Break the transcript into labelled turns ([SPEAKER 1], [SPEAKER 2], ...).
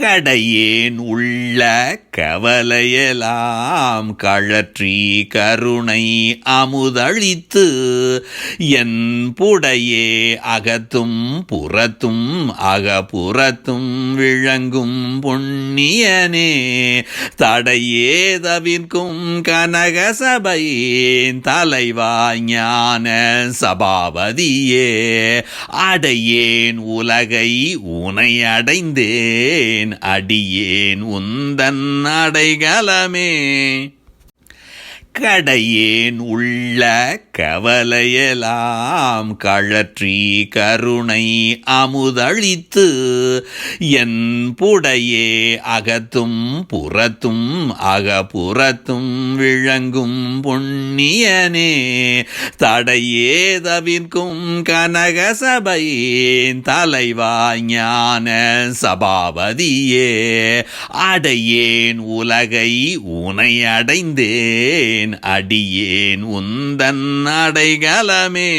[SPEAKER 1] கடையேன் உள்ள கவலையெல்லாம் கழற்றி கருணை அமுதழித்து என் புடையே அகத்தும் புறத்தும் அகப்புறத்தும் விளங்கும் புண்ணியனே தடையே தவிர்க்கும் கனக சபையின் தலைவா ஞான சபாபதியே அடையேன் உலகை உனை அடைந்தேன் அடியேன் உந்தன் அடைகலமே. கடையேன் உள்ள கவலையெல்லாம் கழற்றி கருணை அமுதழித்து என் புடையே அகத்தும் புறத்தும் அகப்புறத்தும் விளங்கும் புண்ணியனே தடையே தவிர்க்கும் கனக சபையின் தலைவா ஞான சபாபதியே அடையேன் உலகை உனை அடைந்தேன் அடியேன் உந்தன் அடைகலமே.